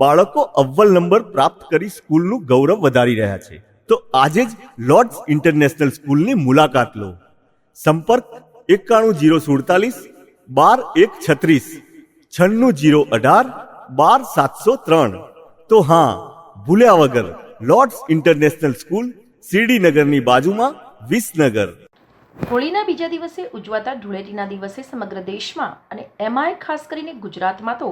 બાળકો અવ્વલ નંબર પ્રાપ્ત કરી સ્કૂલનું ગૌરવ વધારી રહ્યા છે. તો આજે જ લોર્ડ્સ ઇન્ટરનેશનલ સ્કૂલની મુલાકાત લો. સંપર્ક એકાણું જીરો સુડતાલીસ, બાર એક છત્રીસ, છન્નું જીરો અઢાર, બાર સાતસો ત્રણ. તો હા, ભૂલ્યા વગર લોર્ડ્સ ઇન્ટરનેશનલ સ્કૂલ શિરડીનગરની બાજુમાં વિસનગર. હોળીના બીજા દિવસે ઉજવાતા ધૂળેટીના દિવસે સમગ્ર દેશમાં અને એમાંય ખાસ કરીને ગુજરાતમાં તો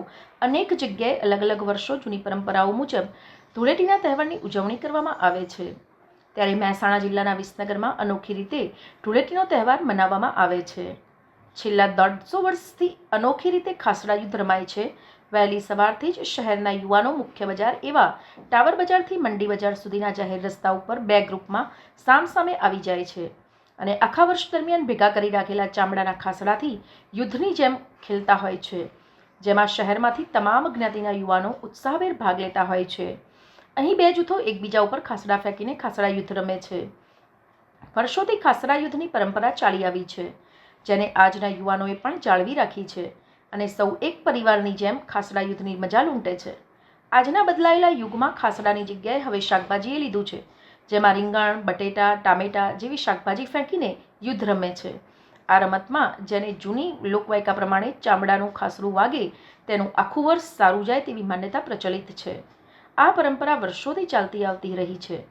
અનેક જગ્યાએ અલગ અલગ વર્ષો જૂની પરંપરાઓ મુજબ ધૂળેટીના તહેવારની ઉજવણી કરવામાં આવે છે. ત્યારે મહેસાણા જિલ્લાના વિસનગરમાં અનોખી રીતે ધૂળેટીનો તહેવાર મનાવવામાં આવે છે. છેલ્લા દોઢસો વર્ષથી અનોખી રીતે ખાસડા યુદ્ધ રમાય છે. વહેલી સવારથી જ શહેરના યુવાનો મુખ્ય બજાર એવા ટાવર બજારથી મંડી બજાર સુધીના જાહેર રસ્તા ઉપર બે ગ્રુપમાં સામસામે આવી જાય છે. અને આખા વર્ષ દરમિયાન ભેગા કરી રાખેલા ચામડાના ખાસડાથી યુદ્ધની જેમ ખેલતા હોય છે, જેમાં શહેરમાંથી તમામ જ્ઞાતિના યુવાનો ઉત્સાહભેર ભાગ લેતા હોય છે. અહીં બે જૂથો એકબીજા ઉપર ખાસડા ફેંકીને ખાસડા યુદ્ધ રમે છે. વર્ષોથી ખાસડા યુદ્ધની પરંપરા ચાલી આવી છે, જેને આજના યુવાનોએ પણ જાળવી રાખી છે અને સૌ એક પરિવારની જેમ ખાસડા યુદ્ધની મજા લૂંટે છે. આજના બદલાયેલા યુગમાં ખાસડાની જગ્યાએ હવે શાકભાજીએ લીધું છે જેમાં રીંગણ, બટેટા, ટામેટા જેવી શાકભાજી ફેંકીને યુદ્ધ રમે છે. આ રમતમાં જેને જૂની લોકવાયકા પ્રમાણે ચામડાનું ખાસરું વાગે, તેનું આખું વર્ષ સારું જાય તેવી માન્યતા પ્રચલિત છે. આ પરંપરા વર્ષોથી ચાલતી આવતી રહી છે.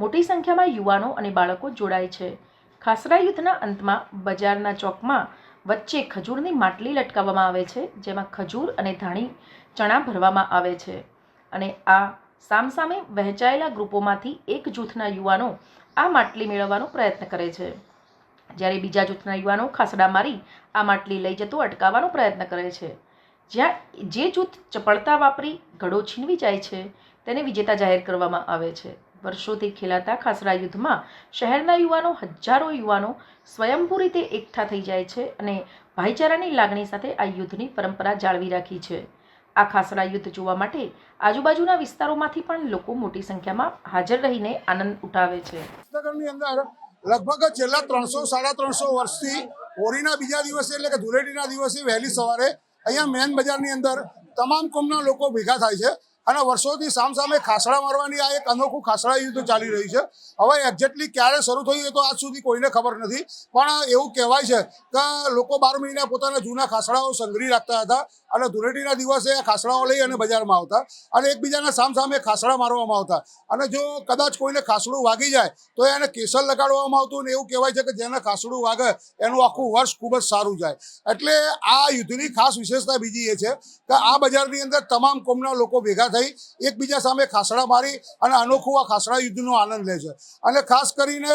મોટી સંખ્યામાં યુવાનો અને બાળકો જોડાય છે. ખાસરા યુદ્ધના અંતમાં બજારના ચોકમાં વચ્ચે ખજૂરની માટલી લટકાવવામાં આવે છે, જેમાં ખજૂર અને ધાણી ચણા ભરવામાં આવે છે. અને આ સામસામે વહેંચાયેલા ગ્રુપોમાંથી એક જૂથના યુવાનો આ માટલી મેળવવાનો પ્રયત્ન કરે છે. જ્યારે બીજા જૂથના યુવાનો ખાસડા મારી આ માટલી લઈ જતો અટકાવવાનો પ્રયત્ન કરે છે. જ્યાં જે જૂથ ચપળતા વાપરી ઘડો છીનવી જાય છે, તેને વિજેતા જાહેર કરવામાં આવે છે. વર્ષોથી ખેલાતા ખાસડા યુદ્ધમાં શહેરના યુવાનો, હજારો યુવાનો સ્વયંભૂ રીતે એકઠા થઈ જાય છે અને ભાઈચારાની લાગણી સાથે આ યુદ્ધની પરંપરા જાળવી રાખી છે. આ ખાસડા યુદ્ધ જોવા માટે આજુબાજુના વિસ્તારોમાંથી પણ લોકો મોટી સંખ્યામાં હાજર રહીને આનંદ ઉઠાવે છે. વિસનગરની અંદર લગભગ છેલ્લા ત્રણસો, સાડા ત્રણસો વર્ષથી હોળીના બીજા દિવસે એટલે કે ધૂળેટીના દિવસે વહેલી સવારે અહીંયા મેન બજારની અંદર તમામ કોમના લોકો ભેગા થાય છે. અને વર્ષોથી સામસામે ખાસડા મારવાની આ એક અનોખું ખાસડા યુદ્ધ ચાલી રહ્યું છે. હવે એક્ઝેક્ટલી ક્યારે શરૂ થયું એ તો આજ સુધી કોઈને ખબર નથી. પણ એવું કહેવાય છે કે લોકો બાર મહિના પોતાના જૂના ખાસડાઓ સંગ્રહી રાખતા હતા અને ધૂળેટીના દિવસે આ ખાસડાઓ લઈ અને બજારમાં આવતા અને એકબીજાના સામસામે ખાસડા મારવામાં આવતા. અને જો કદાચ કોઈને ખાસડું વાગી જાય તો એને કેસર લગાડવામાં આવતું ને એવું કહેવાય છે કે જેને ખાસડું વાગે એનું આખું વર્ષ ખૂબ જ સારું જાય. એટલે આ યુદ્ધની ખાસ વિશેષતા બીજી એ છે કે આ બજારની અંદર તમામ કોમના લોકો ભેગા થઈ એકબીજા સામે ખાસડા મારી અને અનોખું આ ખાસડા યુદ્ધનો આનંદ લે છે. અને ખાસ કરીને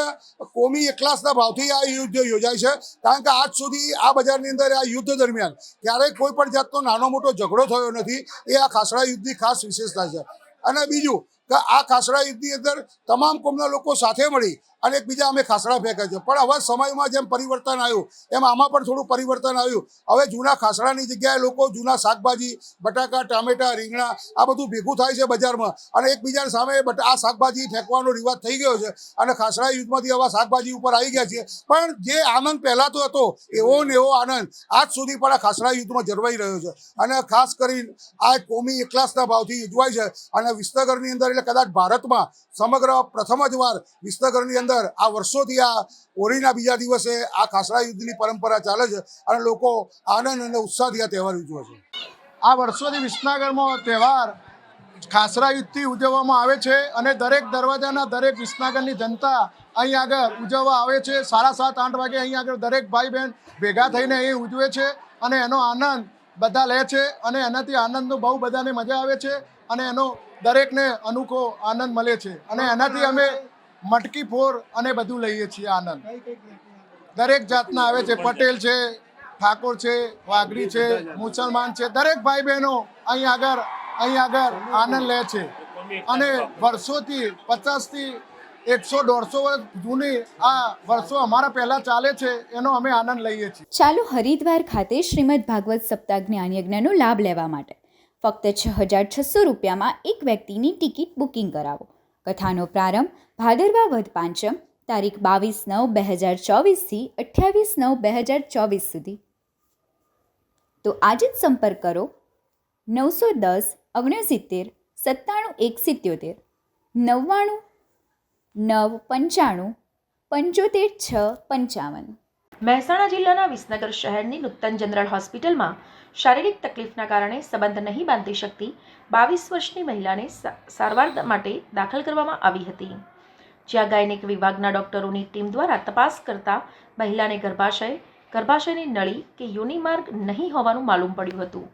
કોમી એકલાસના ભાવથી આ યુદ્ધ યોજાય છે, કારણ કે આજ સુધી આ બજારની અંદર આ યુદ્ધ દરમિયાન ક્યારેય કોઈ પણ જાતનો નાનો મોટો ઝઘડો થયો નથી. એ આ ખાસડા યુદ્ધની ખાસ વિશેષતા છે. અને બીજું કે આ ખાસડા યુદ્ધની અંદર તમામ કોમના લોકો સાથે મળી અને એકબીજા અમે ખાસડા ફેંક્યા છે. પણ હવે સમયમાં જેમ પરિવર્તન આવ્યું, એમ આમાં પણ થોડું પરિવર્તન આવ્યું. હવે જૂના ખાસડાની જગ્યાએ લોકો જૂના શાકભાજી, બટાકા, ટામેટા, રીંગણા, આ બધું ભેગું થાય છે બજારમાં અને એકબીજા સામે આ શાકભાજી ફેંકવાનો રિવાજ થઈ ગયો છે અને ખાસડા યુદ્ધમાંથી હવે શાકભાજી ઉપર આવી ગયા છે. પણ જે આનંદ પહેલાં તો હતો, એવો ને એવો આનંદ આજ સુધી પણ આ ખાસડા યુદ્ધમાં જળવાઈ રહ્યો છે. અને ખાસ કરીને આ કોમી એકલાસના ભાવથી ઉજવાય છે અને વિસનગરની અંદર એટલે કદાચ ભારતમાં સમગ્ર પ્રથમ જ વાર વિસનગરની અંદર આ વર્ષોથી આ હોળીના બીજા દિવસે આ ખાસડા યુદ્ધની પરંપરા ચાલે છે અને લોકો આનંદ અને ઉત્સાહથી આ તહેવાર ઉજવે છે. આ વર્ષોથી વિસનગરમાં તહેવાર ખાસરા યુદ્ધથી ઉજવવામાં આવે છે અને દરેક દરવાજાના દરેક વિસનગરની જનતા અહીં આગળ ઉજવવા આવે છે. સાડા સાત, આઠ વાગે અહીં આગળ દરેક ભાઈ બહેન ભેગા થઈને અહીં ઉજવે છે અને એનો આનંદ બધા લે છે અને એનાથી આનંદનો બહુ બધાને મજા આવે છે અને એનો દરેકને અનોખો આનંદ મળે છે અને એનાથી અમે મટકી ફોર અને બધું લઈએ છીએ આનંદ. દરેક જાતના આવે છે, પટેલ છે, ઠાકોર છે, વાઘરી છે, મુસલમાન છે, દરેક ભાઈ બહેનો અહીં આગળ અહીં આગળ આનંદ લે છે. અને વર્ષોથી, પચાસથી એકસો, દોઢસો વર્ષ જૂની આ વર્ષો અમારા પહેલાં ચાલે છે, એનો અમે આનંદ લઈએ છીએ. ચાલો હરિદ્વાર ખાતે શ્રીમદ ભાગવત સપ્તાહ જ્ઞાન યજ્ઞનો લાભ લેવા માટે. ફક્ત છ હજાર છસો રૂપિયામાં એક વ્યક્તિની ટિકિટ બુકિંગ કરાવો. કથાનો પ્રારંભ ભાદરવા વધ પાંચમ, તારીખ બાવીસ નવ બે હજાર ચોવીસથી અઠ્યાવીસ નવ બે હજાર ચોવીસ સુધી. તો આજે જ સંપર્ક કરો નવસો દસ, ઓગણસિત્તેર, સત્તાણું એક સિત્યોતેર નવ્વાણું, નવ, પંચાણું, પંચોતેર, છ, પંચાવન. મહેસાણા જિલ્લાના વિસનગર શહેરની નૂતન જનરલ હોસ્પિટલમાં શારીરિક તકલીફના કારણે સંબંધ નહીં બાંધી શકતી બાવીસ વર્ષની મહિલાને સારવાર માટે દાખલ કરવામાં આવી હતી. જ્યાં ગાયનેક વિભાગના ડોક્ટરોની ટીમ દ્વારા તપાસ કરતા મહિલાને ગર્ભાશય, ગર્ભાશયની નળી કે યુનિમાર્ગ નહીં હોવાનું માલુમ પડ્યું હતું.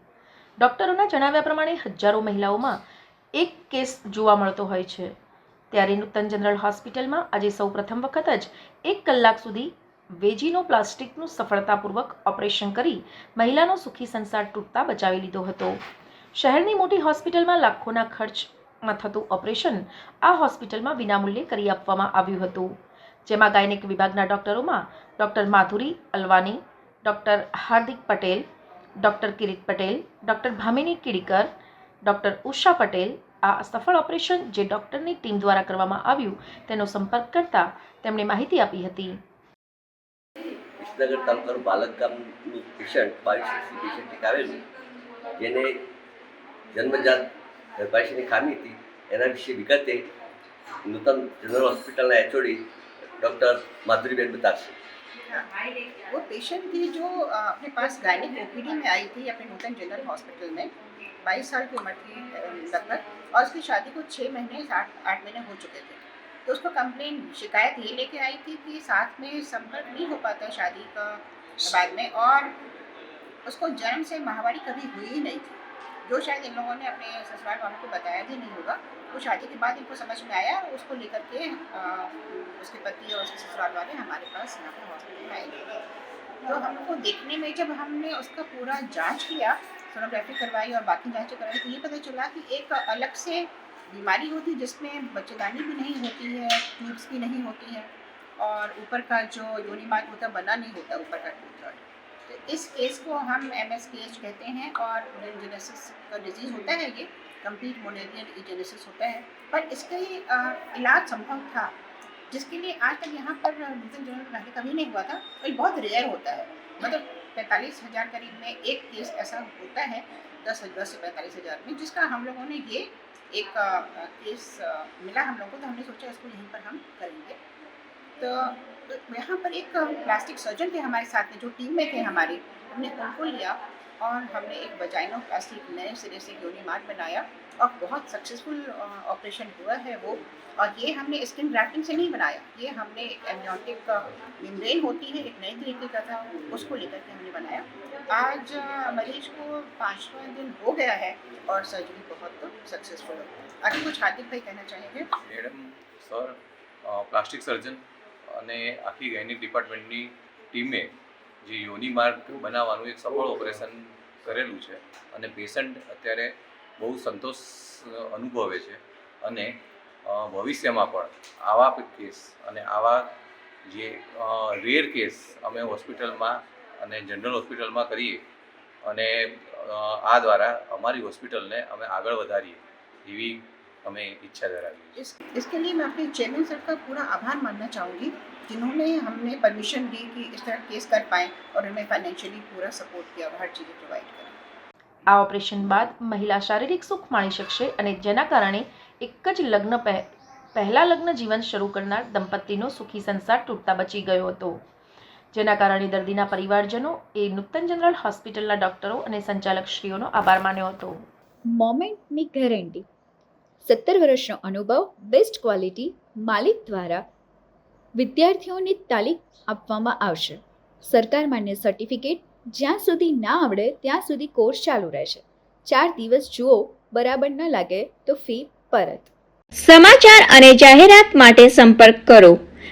ડોક્ટરોના જણાવ્યા પ્રમાણે હજારો મહિલાઓમાં એક કેસ જોવા મળતો હોય છે. ત્યારે નૂતન જનરલ હોસ્પિટલમાં આજે સૌ પ્રથમ વખત જ એક કલાક સુધી વેજીનો પ્લાસ્ટિકનું સફળતાપૂર્વક ઓપરેશન કરી મહિલાનો સુખી સંસાર તૂટતા બચાવી લીધો હતો. શહેરની મોટી હોસ્પિટલમાં લાખોના ખર્ચમાં થતું ઓપરેશન આ હોસ્પિટલમાં વિનામૂલ્યે કરી આપવામાં આવ્યું હતું. જેમાં ગાયનેક વિભાગના ડોક્ટરોમાં doctor Madhuri Alwani, doctor Hardik Patel, doctor Kirit Patel, doctor Bhamini Kidikar, doctor Usha Patel. આ સફળ ઓપરેશન જે ડૉક્ટરની ટીમ દ્વારા કરવામાં આવ્યું તેનો સંપર્ક કરતા તેમણે માહિતી આપી હતી. વિસનગર તાલુકાનું બાલક ગામનું પેશન્ટ બાવીસ વર્ષની પેશન્ટ એક આવેલું જેને જન્મજાત ગર્ભાશયની ખામી હતી એના વિશે વિગતે નૂતન જનરલ હોસ્પિટલના એચઓડી ડૉક્ટર માધુરીબેન બતાવશે हाँ, वो पेशेंट थी जो अ, अपने पास गायनिक ओपीडी में आई थी अपने नूतन जनरल हॉस्पिटल में बाईस साल की उम्र थी अ, लगभग और उसकी शादी को छः महीने आठ आठ महीने हो चुके थे तो उसको कंप्लेन शिकायत ये लेके आई थी कि साथ में संपर्क नहीं हो पाता शादी का बाद में और उसको जन्म से माहवारी कभी हुई ही नहीं थी। जो शायद इन लोगों ने अपने ससुराल वालों को बताया भी नहीं होगा वो शादी के बाद इनको समझ में आया और उसको लेकर के अ, उसके पति और उसके ससुराल वाले हमारे पास यहाँ पर हॉस्पिटल में आए। तो हम लोग देखने में जब हमने उसका पूरा जाँच किया सोनोग्राफी करवाई और बाकी जांचें करवाई तो ये पता चला कि एक अलग से बीमारी होती जिसमें बच्चेदानी भी नहीं होती है, ट्यूब्स भी नहीं होती है, और ऊपर का जो योनि होता है बना नहीं होता ऊपर का टूथ तो इस केस को हम एम एस के एच कहते हैं, और जेनेसिस का डिज़ीज़ होता है ये कंप्लीट मोनेरियन इजेनेसिस होता है। पर इसका ही इलाज संभव था, जिसके लिए आज तक यहाँ पर नूतन जनरल पहले कभी नहीं हुआ था। और बहुत रेयर होता है मतलब पैंतालीस हज़ार करीब में एक केस ऐसा होता है, दस हज़ार से पैंतालीस हज़ार में, जिसका हम लोगों ने ये एक केस मिला हम लोगों को तो हमने सोचा इसको यहीं पर हम करेंगे। तो तो यहाँ पर एक प्लास्टिक सर्जन थे हमारे साथ में, जो टीम में थे हमारे। हमने उनको लिया और हमने एक बजाइनो प्लास्टिक नए सिरे से योनि मार्ग बनाया और बहुत सक्सेसफुल ऑपरेशन हुआ है वो। और ये हमने स्किन ग्राफ्टिंग से नहीं बनाया। ये हमने एक मेम्ब्रेन होती है, एक नए तरीके का था, उसको लेकर के हमने बनाया। आज अ, मरीज को पाँचवा दिन हो गया है और सर्जरी बहुत सक्सेसफुल है आगे कुछ हार्दिक भाई कहना चाहेंगे મેડમ સર અ, પ્લાસ્ટિક સર્જન અને આખી ગૈનિક ડિપાર્ટમેન્ટની ટીમે જે યોની માર્ગ બનાવવાનું એક સફળ ઓપરેશન કરેલું છે અને પેશન્ટ અત્યારે બહુ સંતોષ અ, અનુભવે છે અને અ, ભવિષ્યમાં પણ આવા કેસ અને આવા જે રેર કેસ અમે હોસ્પિટલમાં અને જનરલ હોસ્પિટલમાં કરીએ અને અ, આ દ્વારા અમારી હોસ્પિટલને અમે આગળ વધારીએ એવી અમે ઈચ્છા ધરાવીએ છીએ इस इसके लिए मैं अपने चेयरमैन सर का पूरा आभार मानना चाहूँगी जिन्होंने हमने परमिशन दी कि इस तरह केस कर पाएँ और हमें फाइनेंशियली पूरा सपोर्ट किया और हर चीज़ें प्रोवाइड करें આ ઓપરેશન બાદ મહિલા શારીરિક સુખ માણી શકશે અને જેના કારણે એક જ લગ્ન પહે પહેલા લગ્ન જીવન શરૂ કરનાર દંપતીનો સુખી સંસાર તૂટતા બચી ગયો હતો જેના કારણે દર્દીના પરિવારજનો એ નૂતન જનરલ હોસ્પિટલના ડોક્ટરો અને સંચાલકશ્રીઓનો આભાર માન્યો હતો. મોમેન્ટની ગેરંટી. સત્તર વર્ષનો અનુભવ બેસ્ટ ક્વોલિટી માલિક દ્વારા વિદ્યાર્થીઓને તાલીમ આપવામાં આવશે. સરકાર માન્ય સર્ટિફિકેટ જ્યાં સુધી ના આવડે ત્યાં સુધી કોર્સ ચાલુ રહેશે. ચાર દિવસ જુઓ બરાબર ન લાગે તો ફી પરત. સમાચાર અને જાહેરાત માટે સંપર્ક કરો.